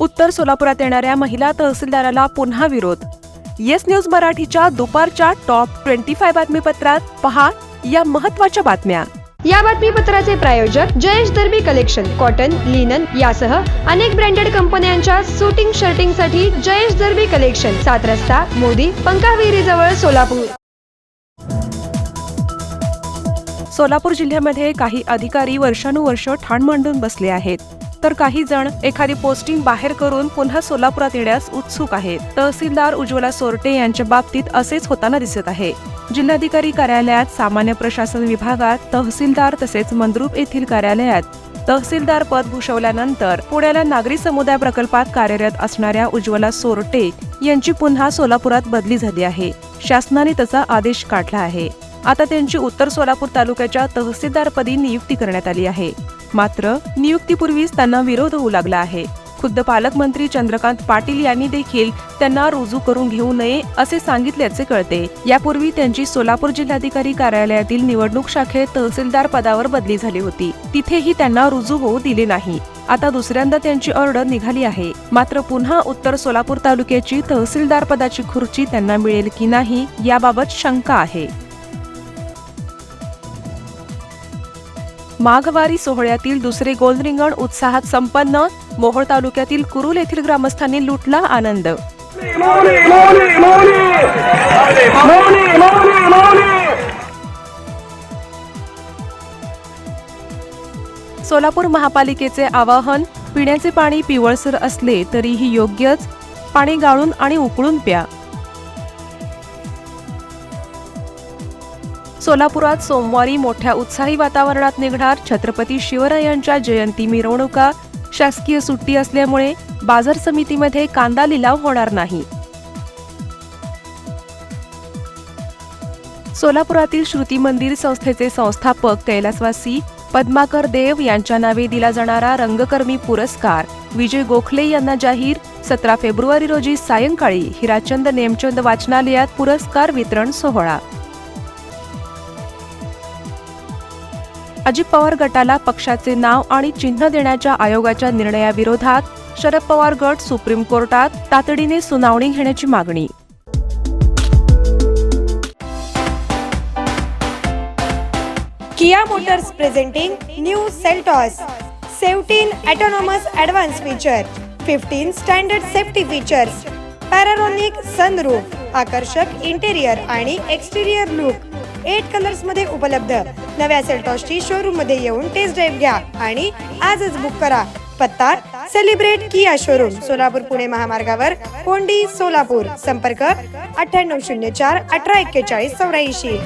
उत्तर सोलापुरात येणाऱ्या महिला तहसीलदाराला पुन्हा विरोध. येस न्यूज मराठीच्या दुपारच्या टॉप ट्वेंटी फाय बातमीपत्रात पहा या महत्त्वाच्या बातम्या. या बातमीपत्राचे प्रायोजक Jayesh Darbi collection cotton linen यासह अनेक ब्रँडेड कंपन्यांच्या सुटिंग शर्टिंगसाठी जयेश दर्बी कलेक्शन सात रस्ता मोदी पंकाविहिरी जवळ सोलापूर. सोलापूर जिल्ह्यामध्ये काही अधिकारी वर्षानुवर्ष ठाण मांडून बसले आहेत. तर काही जण एखादी पोस्टिंग बाहेर करून पुन्हा सोलापुरात येण्यास उत्सुक आहेत. तहसीलदार उज्ज्वला सोरटे यांच्या बाबतीत असेच होताना दिसत आहे. जिल्हाधिकारी कार्यालयात सामान्य प्रशासन विभागात तहसीलदार तसेच मंद्रुप येथील कार्यालयात तहसीलदार पद भूषवल्यानंतर पुण्याला नागरी समुदाय प्रकल्पात कार्यरत असणाऱ्या उज्ज्वला सोरटे यांची पुन्हा सोलापुरात बदली झाली आहे. शासनाने तसा आदेश काढला आहे. आता त्यांची उत्तर सोलापूर तालुक्याच्या तहसीलदारपदी नियुक्ती करण्यात आली आहे. मात्र नियुक्तीपूर्वीच त्यांना विरोध होऊ लागला आहे. खुद्द पालकमंत्री चंद्रकांत पाटील यांनी देखील त्यांना रुजू करून घेऊ नये असे सांगितल्याचे कळते. यापूर्वी त्यांची सोलापूर जिल्हाधिकारी कार्यालयातील निवडणूक शाखेत तहसीलदार पदावर बदली झाली होती. तिथेही त्यांना रुजू होऊ दिले नाही. आता दुसऱ्यांदा त्यांची ऑर्डर निघाली आहे. मात्र पुन्हा उत्तर सोलापूर तालुक्याची तहसीलदार पदाची खुर्ची त्यांना मिळेल की नाही याबाबत शंका आहे. माघवारी सोहळ्यातील दुसरे गोल रिंगण उत्साहात संपन्न. मोहोळ तालुक्यातील कुरुल येथील ग्रामस्थांनी लुटला आनंद. सोलापूर महापालिकेचे आवाहन पिण्याचे पाणी पिवळसर असले तरीही योग्यच. पाणी गाळून आणि उकळून प्या. सोलापुरात सोमवारी मोठ्या उत्साही वातावरणात निघणार छत्रपती शिवरायांच्या जयंती मिरवणुका. शासकीय सुट्टी असल्यामुळे बाजार समितीमध्ये कांदा लिलाव होणार नाही. सोलापुरातील श्रुती मंदिर संस्थेचे संस्थापक कैलासवासी पद्माकर देव यांच्या नावे दिला जाणारा रंगकर्मी पुरस्कार विजय गोखले यांना जाहीर सतरा फेब्रुवारी रोजी सायंकाळी हिराचंद नेमचंद वाचनालयात पुरस्कार वितरण सोहळा. अजित पवार गटाला पक्षाचे नाव आणि चिन्ह देण्याच्या आयोगाच्या निर्णयाविरोधात शरद पवार गट सुप्रीम कोर्टात तातडीने सुनावणी घेण्याची मागणी. Kia Motors presenting new Seltos. 17 autonomous advanced feature 15 standard safety features panoramic sunroof. आकर्षक इंटेरियर आणि एक्सटेरियर लुक एट कलर्समध्ये उपलब्ध. नव्या सेल्टॉसची शोरूममध्ये येऊन टेस्ट ड्राईव्ह घ्या आणि आजच बुक करा. पत्ता celebrate Kia showroom Solapur Pune महामार्गावर कोंडी सोलापूर. संपर्क अठ्ठ्याण्णव शून्य चार अठरा एक्केचाळीस चौऱ्याऐंशी.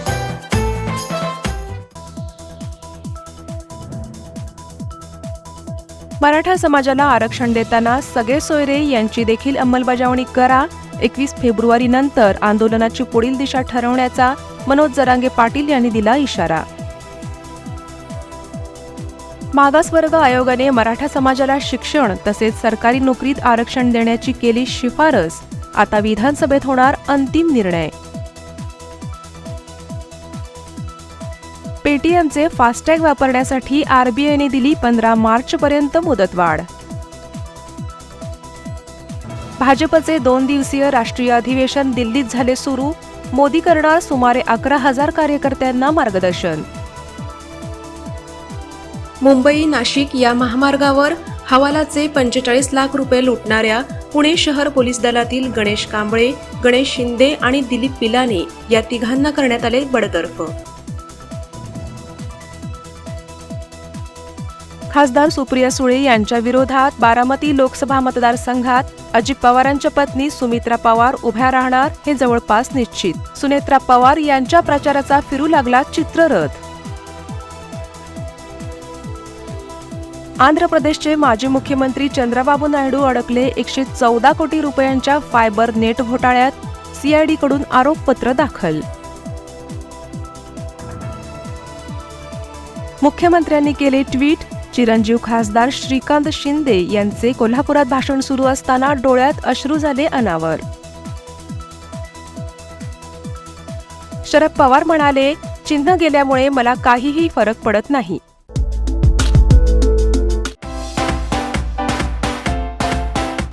मराठा समाजाला आरक्षण देताना सगळे सोयरे यांची देखील अंमलबजावणी करा. एकवीस फेब्रुवारी नंतर आंदोलनाची पुढील दिशा ठरवण्याचा मनोज जरांगे पाटील यांनी दिला इशारा. मागासवर्ग आयोगाने मराठा समाजाला शिक्षण तसेच सरकारी नोकरीत आरक्षण देण्याची केली शिफारस. आता विधानसभेत होणार अंतिम निर्णय. पेटीएमचे फास्टॅग वापरण्यासाठी आरबीआयने दिली पंधरा मार्च पर्यंत मुदतवाढ. भाजपचे दोन दिवसीय राष्ट्रीय अधिवेशन दिल्लीत झाले सुरू. मोदी करणार सुमारे अकरा हजार कार्यकर्त्यांना मार्गदर्शन. मुंबई नाशिक या महामार्गावर हवालाचे पंचेचाळीस लाख रुपये लुटणाऱ्या पुणे शहर पोलीस दलातील गणेश कांबळे गणेश शिंदे आणि दिलीप पिलाने या तिघांना करण्यात आले बडतर्फ. खासदार सुप्रिया सुळे यांच्या विरोधात बारामती लोकसभा मतदारसंघात अजित पवारांच्या पत्नी सुमित्रा पवार उभ्या राहणार हे जवळपास निश्चित. सुनेत्रा पवार यांच्या प्रचाराचा फिरू लागला चित्ररथ. आंध्र प्रदेशचे माजी मुख्यमंत्री चंद्रबाबू नायडू अडकले एकशे चौदा कोटी रुपयांच्या फायबर नेट घोटाळ्यात सीआयडीकडून आरोपपत्र दाखल. मुख्यमंत्र्यांनी केले ट्विट चिरंजीव खासदार श्रीकांत शिंदे यांचे कोल्हापुरात भाषण सुरू असताना डोळ्यात अश्रू झाले अनावर. शरद पवार म्हणाले चिन्ह गेल्यामुळे मला काहीही फरक पडत नाही.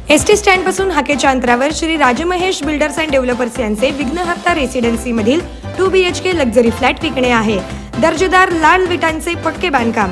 एस टी स्टँडपासून हाकेच्या अंतरावर Shri Rajmahesh builders and developers यांचे विघ्नहर्ता रेसिडेन्सी मधील two B H K luxury flat विकणे आहे. दर्जेदार लाल विटांचे पक्के बांधकाम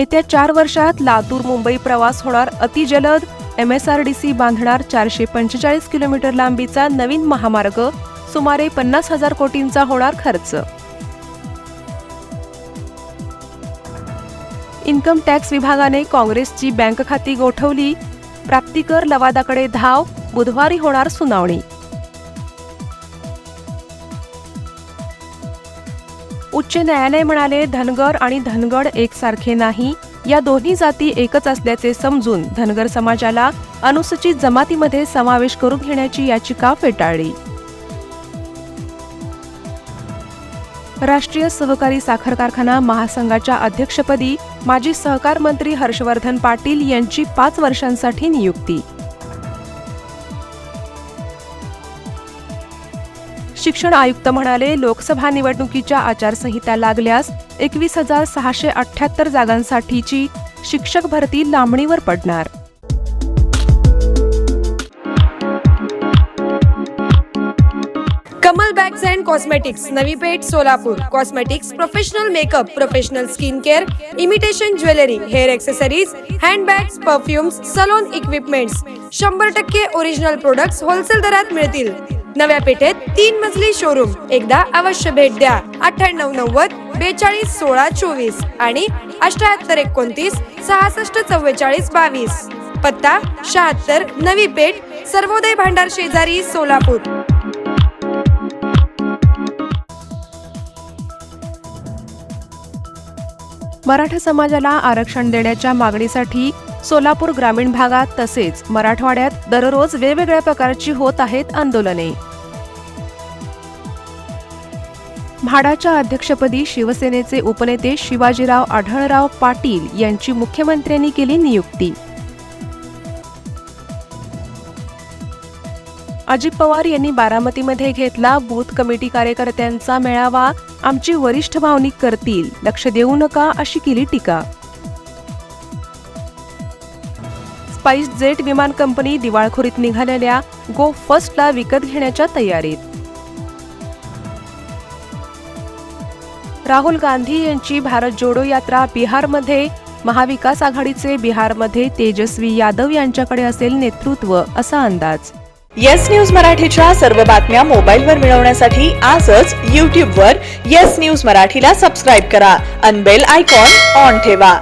येत्या चार वर्षात लातूर मुंबई प्रवास होणार अतिजलद. M S R D C बांधणार चारशे पंचेचाळीस किलोमीटर लांबीचा नवीन महामार्ग. सुमारे पन्नास हजार कोटींचा होणार खर्च. इन्कम टॅक्स विभागाने काँग्रेसची बँक खाती गोठवली. प्राप्तिकर लवादाकडे धाव. बुधवारी होणार सुनावणी. उच्च न्यायालय म्हणाले धनगर आणि धनगड एकसारखे नाही. या दोन्ही जाती एकच असल्याचे समजून धनगर समाजाला अनुसूचित जमातीमध्ये समावेश करून घेण्याची याचिका फेटाळली. राष्ट्रीय सहकारी साखर कारखाना महासंघाच्या अध्यक्षपदी माजी सहकार मंत्री हर्षवर्धन पाटील यांची पाच वर्षांसाठी नियुक्ती. शिक्षण आयुक्त म्हणाले लोकसभा निवडणुकीच्या आचारसंहिता लागल्यास एकवीस हजार सहाशे अठ्याहत्तर जागांसाठीची शिक्षक भरती लांबणीवर पडणार. Kamal bags and cosmetics Navi Peth Solapur. Cosmetics professional makeup professional skin care imitation jewellery hair accessories handbags perfumes salon equipments शंभर टक्के ओरिजिनल प्रोडक्ट्स होलसेल दरात मिळतील. नव्या पेठेत तीन मजली शोरूम एकदा अवश्य भेट द्या. अठ्ठ्याण्णव नव्वद बेचाळीस सोळा चोवीस आणि अठ्याहत्तर एकोणतीस सहासष्ट चव्वेचाळीस बावीस. पत्ता शहात्तर नवी पेठ सर्वोदय भांडार शेजारी सोलापूर. मराठा समाजाला आरक्षण देण्याच्या मागणीसाठी सोलापूर ग्रामीण भागात तसेच मराठवाड्यात दररोज वेगवेगळ्या प्रकारची होत आहेत आंदोलने. म्हाडाच्या अध्यक्षपदी शिवसेनेचे उपनेते शिवाजीराव आढळराव पाटील यांची मुख्यमंत्र्यांनी केली नियुक्ती. अजित पवार यांनी बारामतीमध्ये घेतला बूथ कमिटी कार्यकर्त्यांचा मेळावा. आमची वरिष्ठ भावनिक करतील. लक्ष देऊ नका अशी केली टीका. स्पाइस जेट विमान कंपनी दिवाळखोरीत निघालेल्या गो फर्स्टला विकत घेण्याच्या तयारीत. राहुल गांधी यांची भारत जोडो यात्रा बिहारमध्ये महाविकास आघाडीचे बिहारमध्ये तेजस्वी यादव यांच्याकडे असेल नेतृत्व असा अंदाज. येस न्यूज मराठीच्या सर्व बातम्या मोबाईलवर मिळवण्यासाठी आजच यूट्यूबवर येस न्यूज मराठीला सबस्क्राईब करा. अनबेल आयकॉन ऑन ठेवा.